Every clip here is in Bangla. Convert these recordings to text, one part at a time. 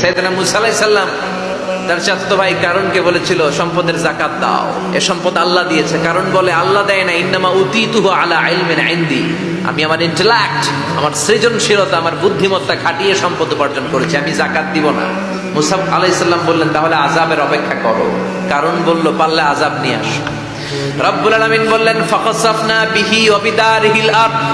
সাইদানা মুসা আলাইহিস সালাম তার ভাই কারণকে বলেছিল, সম্পদের জাকাত দাও। এ সম্পদ আল্লাহ দিয়েছে। কারণ বলে, আল্লাহ দেয় না, ইন্নামা উতিতুহু আলা ইলমিন ইনদি। আমি আমার ইন্টেলেক্ট আমার সৃজনশীলতা, আমার বুদ্ধিমত্তা খাটিয়ে সম্পদ উপার্জন করেছি। আমি জাকাত দিব না। মুসা আলাইসাল্লাম বললেন, তাহলে আযাবের অপেক্ষা করো। কারণ বলল, পারলে আযাব নিয়ে আসো। রব্বুল আলামিন বললেন ফাকাসাফনা বিহি ওয়া বিদারিহিল আরদ।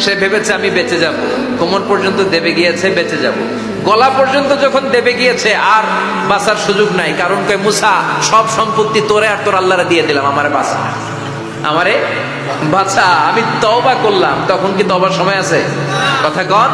সে ভেবেছে, আমি বেঁচে যাব। কোমর পর্যন্ত দেবে গিয়েছে, বেঁচে যাব। গলা পর্যন্ত যখন দেবে গিয়েছে, আর বাঁচার সুযোগ নাই। কারণ কে মুসা, সব সম্পত্তি তোরে আর তোর আল্লাহরা দিয়ে দিলাম, আমারে বাঁচা আমারে বাঁচা। আমি তওবা করলাম। তখন কি তবার সময় আছে? কথা কন,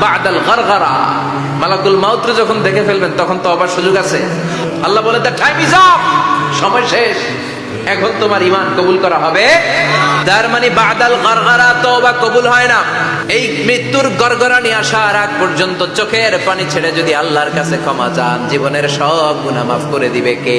বাদাল গরগরা। মালাকুল মাউত্র যখন দেখে ফেলবেন, তখন তো আবার সুযোগ আছে। আল্লাহ বলে দ্য টাইম ইজ আপ সময় শেষ। এখন তোমার ইমান কবুল করা হবে। তার মানে বাদাল গরগরা বা কবুল হয় না। এই মৃত্যুর গরগরানি আসার আগ পর্যন্ত চোখের পানি ছেড়ে যদি আল্লাহর কাছে ক্ষমা চান, জীবনের সব গুনাহ মাফ করে দিবে কে?